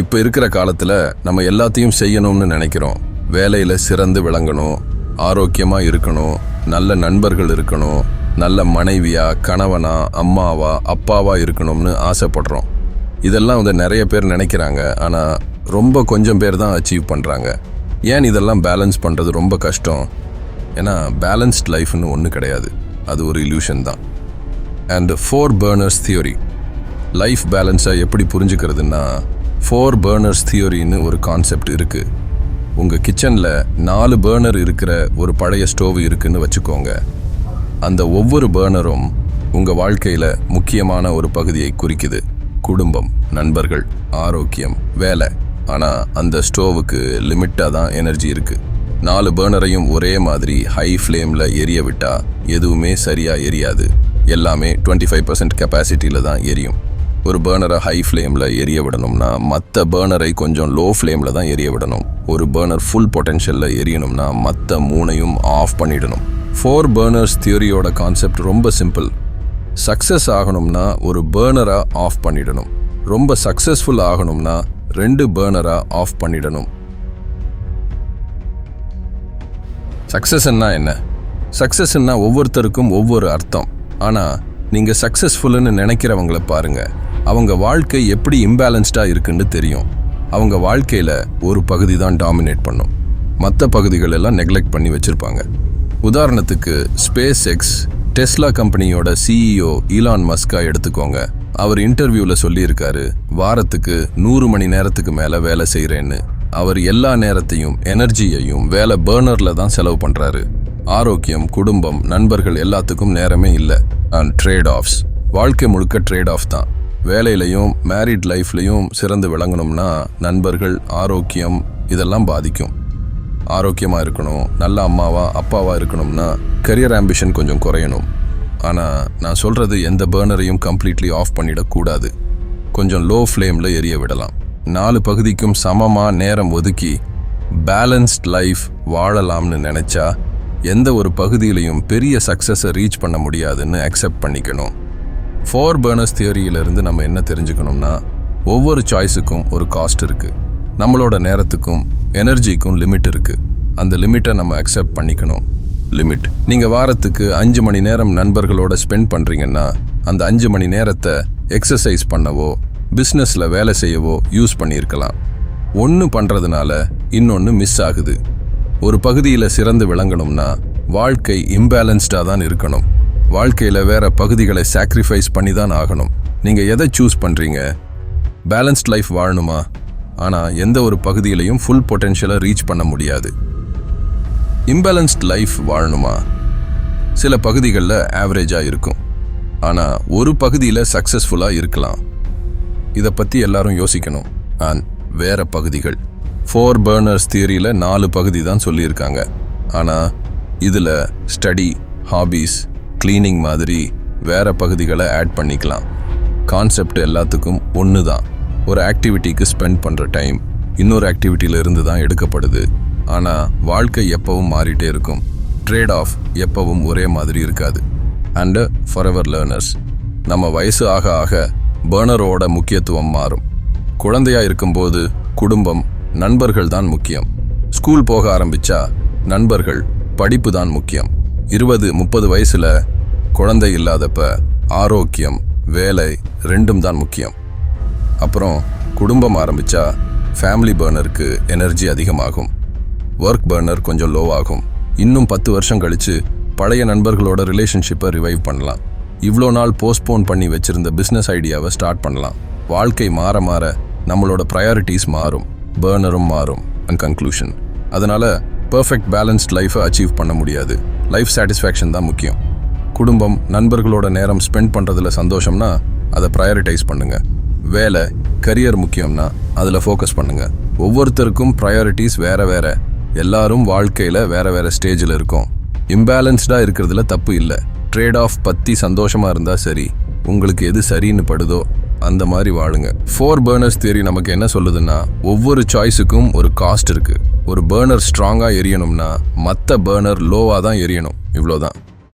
இப்போ இருக்கிற காலத்தில் நம்ம எல்லாத்தையும் செய்யணும்னு நினைக்கிறோம். வேலையில் சிறந்து விளங்கணும் ஆரோக்கியமாக இருக்கணும் நல்ல நண்பர்கள் இருக்கணும் நல்ல மனைவியா கணவனா அம்மாவா அப்பாவா இருக்கணும்னு ஆசைப்படுறோம். இதெல்லாம் வந்து நிறைய பேர் நினைக்கிறாங்க. ஆனால் ரொம்ப கொஞ்சம் பேர் தான் அச்சீவ் பண்ணுறாங்க ஏன் இதெல்லாம் பேலன்ஸ் பண்ணுறது ரொம்ப கஷ்டம்? ஏன்னா பேலன்ஸ்ட் லைஃப்னு ஒன்று கிடையாது. அது ஒரு இல்யூஷன் தான். And four burners theory life பேலன்ஸை எப்படி புரிஞ்சுக்கிறதுன்னா ஃபோர் பேர்னர்ஸ் தியோரின்னு ஒரு கான்செப்ட் இருக்குது உங்கள் கிச்சனில் நாலு பேர்னர் இருக்கிற ஒரு பழைய ஸ்டோவ் இருக்குன்னு வச்சுக்கோங்க. அந்த ஒவ்வொரு பேர்னரும் உங்கள் வாழ்க்கையில் முக்கியமான ஒரு பகுதியை குறிக்குது. குடும்பம் நண்பர்கள் ஆரோக்கியம் வேலை. ஆனால் அந்த ஸ்டோவுக்கு லிமிட்டாக தான் எனர்ஜி இருக்குது நாலு பேர்னரையும் ஒரே மாதிரி ஹை ஃப்ளேமில் எரிய விட்டால் எதுவுமே சரியாக எரியாது. எல்லாமே டுவெண்ட்டி ஃபைவ் பர்சன்ட் கெப்பாசிட்டியில் தான் எரியும். ஒரு பேர்னரை ஹை ஃப்ளேமில் எரிய விடணும்னா மற்ற பேர்னரை கொஞ்சம் லோ ஃப்ளேமில் தான் எரிய விடணும். ஒரு பேர்னர் ஃபுல் பொட்டென்ஷியலில் எரியணும்னா மற்ற மூணையும் ஆஃப் பண்ணிடணும். ஃபோர் பேர்னர்ஸ் தியோரியோட கான்செப்ட் ரொம்ப சிம்பிள் சக்ஸஸ் ஆகணும்னா ஒரு பேர்னரை ஆஃப் பண்ணிடணும். ரொம்ப சக்ஸஸ்ஃபுல் ஆகணும்னா ரெண்டு பேர்னரை ஆஃப் பண்ணிடணும். சக்ஸஸ்ன்னா என்ன? சக்ஸஸ்ன்னா ஒவ்வொருத்தருக்கும் ஒவ்வொரு அர்த்தம். ஆனால் நீங்கள் சக்ஸஸ்ஃபுல்லுன்னு நினைக்கிறவங்கள பாருங்கள் அவங்க வாழ்க்கை எப்படி இம்பேலன்ஸ்டாக இருக்குன்னு தெரியும். அவங்க வாழ்க்கையில் ஒரு பகுதி தான் டாமினேட் பண்ணும். மற்ற பகுதிகள் எல்லாம் நெக்லெக்ட் பண்ணி வச்சுருப்பாங்க. உதாரணத்துக்கு ஸ்பேஸ் எக்ஸ் டெஸ்லா கம்பெனியோட சிஇஓ ஈலான் மஸ்கா எடுத்துக்கோங்க. அவர் இன்டர்வியூவில் சொல்லியிருக்காரு வாரத்துக்கு நூறு மணி நேரத்துக்கு மேலே வேலை செய்கிறேன்னு அவர் எல்லா நேரத்தையும் எனர்ஜியையும் வேலை பேர்னரில் தான் செலவு பண்ணுறாரு ஆரோக்கியம் குடும்பம் நண்பர்கள் எல்லாத்துக்கும் நேரமே இல்லை. அண்ட் ட்ரேட் ஆஃப்ஸ் வாழ்க்கை முழுக்க ட்ரேட் ஆஃப் தான். வேலையிலையும் மேரிட் லைஃப்லையும் சிறந்து விளங்கணும்னா நண்பர்கள் ஆரோக்கியம் இதெல்லாம் பாதிக்கும். ஆரோக்கியமாக இருக்கணும் நல்ல அம்மாவா அப்பாவா இருக்கணும்னா கரியர் ஆம்பிஷன் கொஞ்சம் குறையணும். ஆனால் நான் சொல்கிறது எந்த பேர்னரையும் கம்ப்ளீட்லி ஆஃப் பண்ணிடக்கூடாது கொஞ்சம் லோ ஃப்ளேமில் எரிய விடலாம். நாலு பகுதிக்கும் சமமாக நேரம் ஒதுக்கி பேலன்ஸ்ட் லைஃப் வாழலாம்னு நினச்சா எந்த ஒரு பகுதியிலையும் பெரிய சக்ஸஸை ரீச் பண்ண முடியாதுன்னு அக்செப்ட் பண்ணிக்கணும். ஃபோர் பர்னர்ஸ் தியரியிலிருந்து நம்ம என்ன தெரிஞ்சுக்கணும்னா ஒவ்வொரு சாய்ஸுக்கும் ஒரு காஸ்ட் இருக்குது நம்மளோட நேரத்துக்கும் எனர்ஜிக்கும் லிமிட் இருக்குது அந்த லிமிட்டை நம்ம அக்செப்ட் பண்ணிக்கணும். லிமிட் நீங்கள் வாரத்துக்கு அஞ்சு மணி நேரம் நண்பர்களோட ஸ்பெண்ட் பண்ணுறீங்கன்னா அந்த அஞ்சு மணி நேரத்தை எக்ஸசைஸ் பண்ணவோ பிஸ்னஸில் வேலை செய்யவோ யூஸ் பண்ணியிருக்கலாம். ஒன்று பண்ணுறதுனால இன்னொன்று மிஸ் ஆகுது. ஒரு பகுதியில் சிறந்து விளங்கணும்னா வாழ்க்கை இம்பேலன்ஸ்டாக தான் இருக்கணும். வாழ்க்கையில் வேற பகுதிகளை சாக்ரிஃபைஸ் பண்ணி தான் ஆகணும். நீங்கள் எதை சூஸ் பண்ணுறீங்க பேலன்ஸ்ட் லைஃப் வாழணுமா? ஆனால் எந்த ஒரு பகுதியிலையும் ஃபுல் பொட்டென்ஷியலை ரீச் பண்ண முடியாது. இம்பேலன்ஸ்ட் லைஃப் வாழணுமா? சில பகுதிகளில் ஆவரேஜாக இருக்கும். ஆனால் ஒரு பகுதியில் சக்ஸஸ்ஃபுல்லாக இருக்கலாம். இதை பற்றி எல்லாரும் யோசிக்கணும். அண்ட் வேற பகுதிகள். ஃபோர் பர்னர்ஸ் தியரியில் நாலு பகுதி தான் சொல்லியிருக்காங்க. ஆனால் இதில் ஸ்டடி ஹாபீஸ் க்ளீனிங் மாதிரி வேறு பகுதிகளை ஆட் பண்ணிக்கலாம். கான்செப்ட் எல்லாத்துக்கும் ஒன்று தான். ஒரு ஆக்டிவிட்டிக்கு ஸ்பெண்ட் பண்ணுற டைம் இன்னொரு ஆக்டிவிட்டியிலிருந்து தான் எடுக்கப்படுது. ஆனால் வாழ்க்கை எப்பவும் மாறிட்டே இருக்கும். ட்ரேட் ஆஃப் எப்பவும் ஒரே மாதிரி இருக்காது. அண்டு ஃபாரெவர் லேர்னர்ஸ் நம்ம வயசு ஆக ஆக பேர்னரோட முக்கியத்துவம் மாறும். குழந்தையாக இருக்கும்போது குடும்பம் நண்பர்கள் தான் முக்கியம். ஸ்கூல் போக ஆரம்பித்தா நண்பர்கள் படிப்பு தான் முக்கியம். இருபது முப்பது வயசுல குழந்தை இல்லாதப்ப ஆரோக்கியம் வேலை ரெண்டும் தான் முக்கியம். அப்புறம் குடும்பம் ஆரம்பித்தா ஃபேமிலி பர்னருக்கு எனர்ஜி அதிகமாகும். ஒர்க் பர்னர் கொஞ்சம் லோவாகும் இன்னும் பத்து வருஷம் கழித்து பழைய நண்பர்களோட ரிலேஷன்ஷிப்பை ரிவைவ் பண்ணலாம். இவ்வளோ நாள் போஸ்ட்போன் பண்ணி வச்சிருந்த பிஸ்னஸ் ஐடியாவை ஸ்டார்ட் பண்ணலாம். வாழ்க்கை மாற மாற நம்மளோட ப்ரையாரிட்டிஸ் மாறும். பேர்னரும் மாறும். அண்ட் கன்க்ளூஷன் அதனால் பர்ஃபெக்ட் பேலன்ஸ்ட் லைஃபை அச்சீவ் பண்ண முடியாது. லைஃப் சாட்டிஸ்ஃபேக்ஷன் தான் முக்கியம். குடும்பம் நண்பர்களோட நேரம் ஸ்பெண்ட் பண்ணுறதுல சந்தோஷம்னா அதை ப்ரையாரிட்டைஸ் பண்ணுங்கள் வேலை கரியர் முக்கியம்னா அதில் ஃபோக்கஸ் பண்ணுங்கள் ஒவ்வொருத்தருக்கும் ப்ரையாரிட்டிஸ் வேற வேற. எல்லாரும் வாழ்க்கையில் வேற வேற ஸ்டேஜில் இருக்கும். இம்பேலன்ஸ்டாக இருக்கிறதுல தப்பு இல்லை. ட்ரேட் ஆஃப் பற்றி சந்தோஷமாக இருந்தால் சரி. உங்களுக்கு எது சரின்னு படுதோ அந்த மாதிரி வாழுங்க. ஃபோர் பர்னர்ஸ் தியரி நமக்கு என்ன சொல்லுதுன்னா ஒவ்வொரு சாய்ஸுக்கும் ஒரு காஸ்ட் இருக்குது ஒரு பேர்னர் ஸ்ட்ராங்காக எரியணும்னா மற்ற பேர்னர் லோவாக தான் எரியணும். இவ்வளோதான்